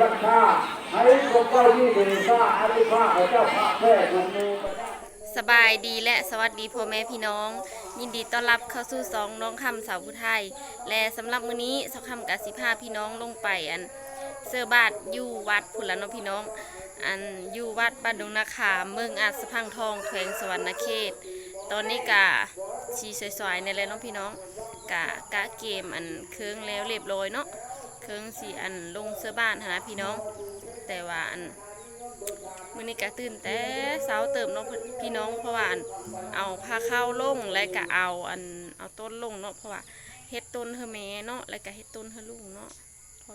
วัดข้าให้พวกเจ้าที่เป็นข้าอาริข้าให้เจ้าพระแท้ทุกมือสบายดีและสวัสดีพ่อแม่พี่น้อง ยินดีต้อนรับเข้าสู่สองน้องคำสาวผู้ไทย และสำหรับมื้อนี้สาวคำกับสิพาพี่น้องลงไปอันเสื้อบาทอยู่วัดผุนละเนาะพี่น้อง อันอยู่วัดบ้านดงนาคาเมืองอาจสะพังทองแขวงสวรรณเขต ตอนนี้กะชีสวยๆในเลยเนาะพี่น้องกะกะเกมอันเครื่องแล้วเรียบร้อยเนาะ เชิงสีอันลงเสื้อบ้านหั้นะพี่น้อง แต่ว่าอันมื่อนี้ก็ตื่นแต่เช้าเติมเนาะพี่น้องเพราะว่าอันเอาผ้าเข้าวลงและก็เอาอันเอาต้นลงเนาะเพราะว่าเฮ็ดต้นเฮอแม่เนาะแล้วก็เฮ็ดต้นเฮอลุงเนาะพอ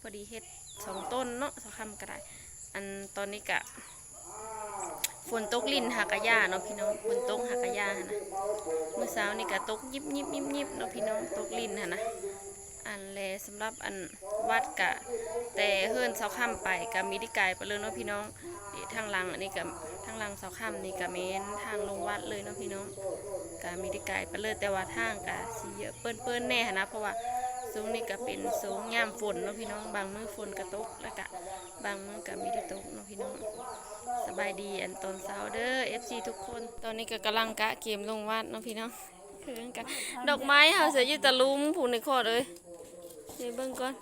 พอดีเฮ็ดสองต้นเนาะสองคำก็ได้ อันตอนนี้ก็ฝนตกลินหากะยาเนาะพี่น้องฝนตกหากะยาหั่นนะเมื่อเช้านี่ก็ตกยิบยิบยิบยิบเนาะพี่น้องตกลินหั่นนะ อันแลสำหรับอันวัดกะ แต่เฮือนเสาค่ำไปกับมีที่ไกลไปเลยเนาะพี่น้องนี่ทางลังอันนี้กับทางลังเสาค่ำนี่กับเมนทางลงวัดเลยเนาะพี่น้องกับมีที่ไกลไปเลยแต่ว่าทางกะสีเยอะเปิ้นเปิ้นๆแน่นะเพราะว่าสูงนี่ก็เป็นสูงย่ามฝนเนาะพี่น้อง บางมือฝนกระตกแล้วก็บางมือก็มีที่ตกเนาะพี่น้อง สบายดีอันตอนเช้าเด้อ FC ทุกคน ตอนนี้ก็กำลังกะเกมลงวัดเนาะพี่น้อง คืองกะดอกไม้เฮาเสียอยู่ตะลุมผูกในคอเลย เดี๋ยวเบิ่งก่อน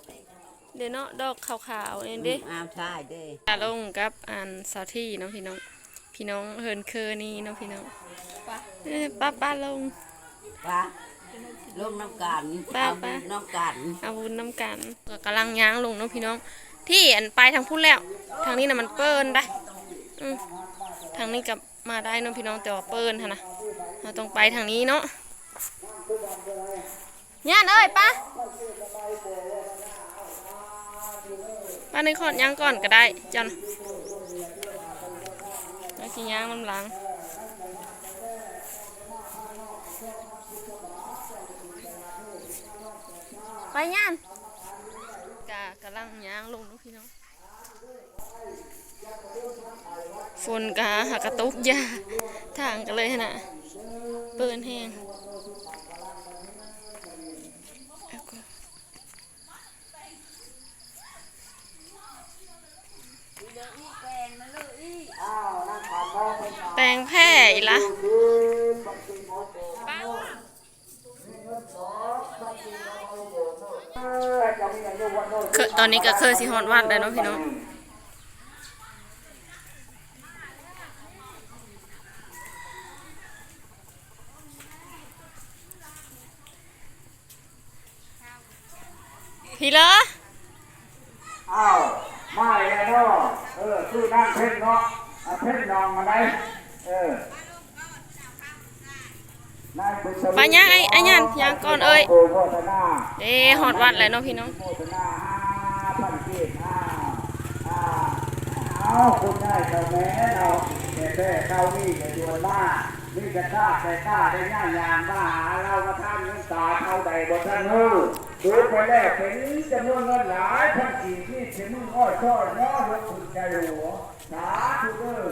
เดี๋ยวเนาะดอกขาวๆนี่เด้อ้าวใช่เด้ตาลงกับอันสาวที่เนาะพี่น้อง พี่น้องเฮินเคอนี่เนาะพี่น้องเอ้ยป้าป้าลงปะลงน้ำกันป้าเอาป้า น้ำกันอาวุธน้ำกันก็กำลังย้างลงเนาะพี่น้อง ที่อันไปทางพุ่นแล้ว ทางนี้น่ะมันเปิ้นได้อืมทางนี้กับมาได้เนาะพี่น้องแต่ว่าเปิ้นค่ะนะเราต้องไปทางนี้เนาะ ย่านเอ้ยป้าป้าในขอดย่างก่อนก็ได้จันแล้วสิย่างน้ำหลังไปย่านกะกำลังย่างลงเนาะพี่น้องฝนกะหักกระตุกยาทางกันเลยนะเปิดแห้งเอาก่อน แปลงแพร่อีละเคยตอนนี้ก็เคยสิฮอดวัดแล้วเนาะพี่น้องพี่เหรออ้าวมาแล้วเนาะเออชื่อนั่งเพ่นเนาะเพ่นนองมาได้ ป็นสวิตไปย่างไอ้ไอ้ยันย่างก่อนเอ้ยโอ้โฆษณาเด้ฮอดวัดแล้วเนาะพี่น้องโฆษณาห้าพันเจ็ดห้าห้าเอาคุณได้เจ้าแม่เราแต่แม่เข้านี่กับโยนมานี่กระชากแต่กล้าได้ย่างยางมาหาเรามาท่านเงินตาเท่าใดบ่ท่านเฮ้อดูไปแรกเป็นจำนวนเงินหลายพันกี่ที่เสียมึงอ้อยช่อยน้อยยกคุณใจหัวสาธุเด้อ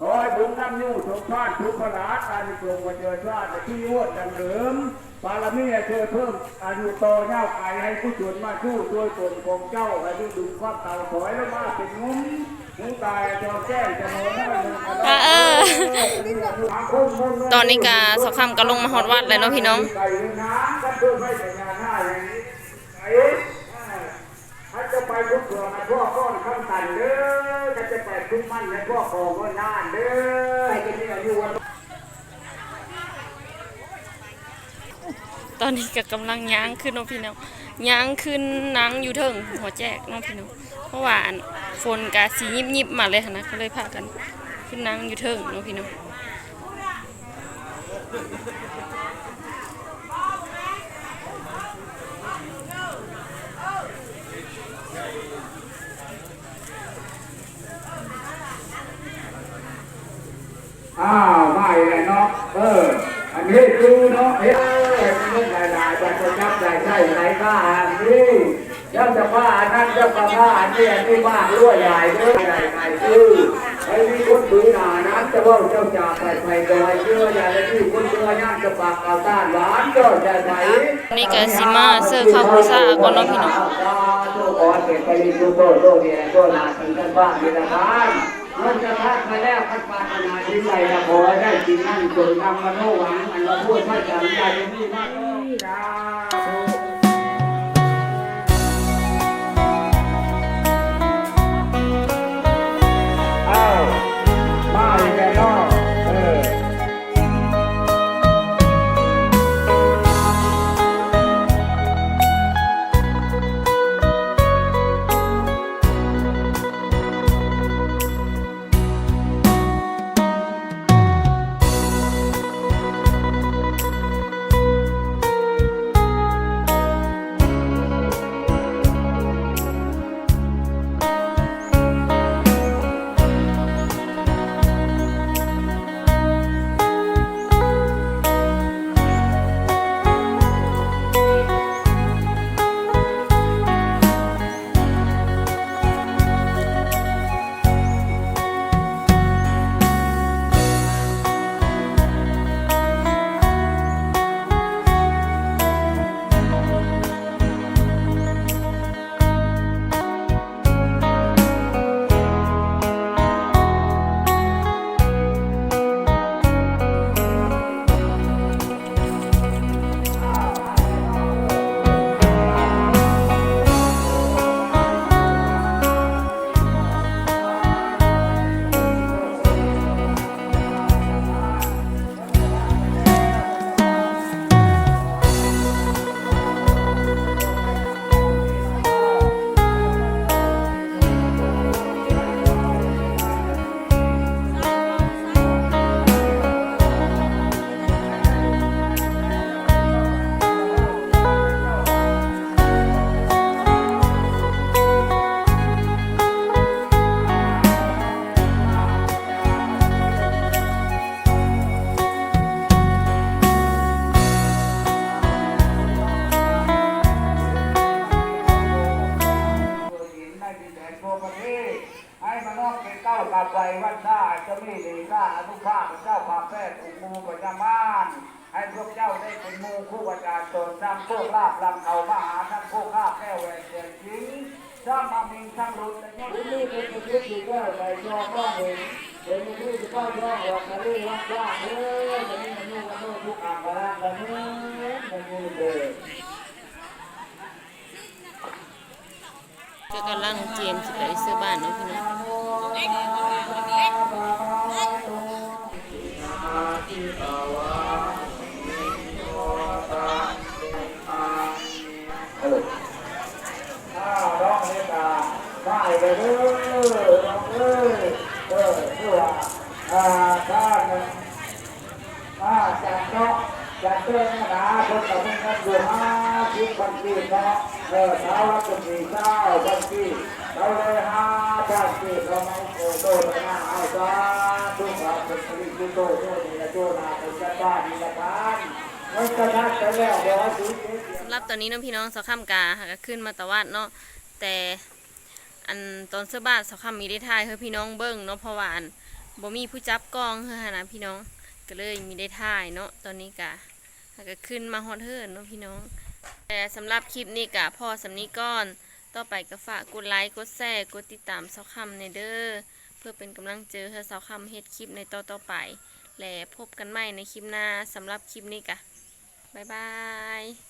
ขอให้บุญนำยู่ทุกท่านทุกขลาดการกลงมาเจอชาติที่ยวดดังเดิมบารมีเธอเพิ่มอายุโตเน่าไก่ให้ผู้ชนมาชู้ด้วยตนของเจ้าให้ดูดึงความเต่าถอยแล้วมาเป็นงุ้มหูตายจอแก้จะโมนค่ะเออตอนนี้กาสอบคำก็ลงมาฮอดวัดแล้วเนาะพี่น้องไก่ เลยนะก็เพื่อให้แต่งาจะไปทุกเผื่อให้พ่อก้อนข้ามตันเด้อถ้าจะไปทุกมั่นให้พ่อคองก็นานเด้อให้จะมีอายุวันตอนนี้ก็กำลังย่างขึ้นเนาะพี่น้องย่างขึ้นนังอยู่เทิงหัวแจกเนาะพี่น้องเพราะว่าฝนกาสียิบยิบๆมาเลยค่ะนะก็เลยพากัน ขึ้นนังอยู่เทิงเนาะพี่น้อง อ้าวไม่เลยเนาะเออ อันนี้คือเนาะเอ้ยเป็นเรื่องหลายๆจะจะจับใจใช่ไหนบ้างนี่เจ้าจะว่าอันนั้นเจ้าก็ว่าอันนี้อันนี้ว่ารั่วใหญ่เด้อใหญ่ใหญ่ชื่อไอ้มีคนถือหนานั้นจะว่าเจ้าจ่าไปไปดอยเชื่อใหญ่เลยที่คนเชื่อย่างจะปากเอาต้านหวานก็จะไหนนี่กสิมาเสิร์ฟข้าวพุซ่าก่อนเนาะพี่น้องตัวก่อนเก็บไปรีดูโตโตเนี่ยตัวนาถึงกันบ้านนี่ละครับ มันจะพักมาแล้วพักปานาที่ใส่ละพอได้กินนั่นจนทำมโนหวังอันเราพูดพระจันทร์ใจนี่มาก ให้มานอกเป็นเก้ากับใจวันได้จะมีเดีก้าอนุภาพเจ้าความแพทย์อุมูปัญญามานให้พวกเจ้าได้เป็นมูคู่ประจานตนนำโชคลาภลำเขามหาทั้งโชคลาภแก้วแหวนเสียงจริงสร้างมามิงทั้างรุ่นแต่เนี่ยนี่เป็นชีวิตที่ก็ไปยอมก็เห็นเป็นชีวิตที่ก้าวยอมออกมาเรื่องรักยากเลยแต่นี่มันนู่นมันนู่นทุกอ่างกระลังกันนี่มันนู่นเลย ก็กำลังเตรียมสิไปซื้อบ้านเนาะพี่น้องเออข้าร้องเลยตาได้เลยเด้อน้องเอ้ยเออเพื่ออ่าถ้ามันมาจากเนาะจากเต้นนะคนกับมึงกันอยู่ห้าสิบพันปีเนาะ เออเช้าละคนสี่เช้าพันปีเราเลยห้าพันปีเราไม่โตโตไปหน้าเอาซะทุกเราเป็นสิ่งที่โตโตนี่ละโตนาเป็นจ้าบ้านนี่ละบ้านมันกระทักกันแล้วบอกว่าสิสำหรับตอนนี้น้องพี่น้องสาวคำกาหาก็ขึ้นมาตะวัดเนาะแต่อันตอนเสื้อบ้านสาวคำมีได้ถ่ายให้พี่น้องเบิ่งเนาะเพราะว่าอันบ่มีผู้จับกองเฮือหั่นะพี่น้องก็เลยมีได้ถ่ายเนาะตอนนี้กะหาก็ขึ้นมาฮอดเฮิร์นเนาะพี่น้อง แต่สำหรับคลิปนี้กะพอสำนี้ก่อน ต่อไปก็ฝากกดไลค์กดแชร์กดติดตามสาวคำในเด้อเพื่อเป็นกำลังเจอเธอเสาวคำเฮ็ดคลิปในต่อต่อไป และพบกันใหม่ในคลิปหน้าสำหรับคลิปนี้กะบ๊ายบาย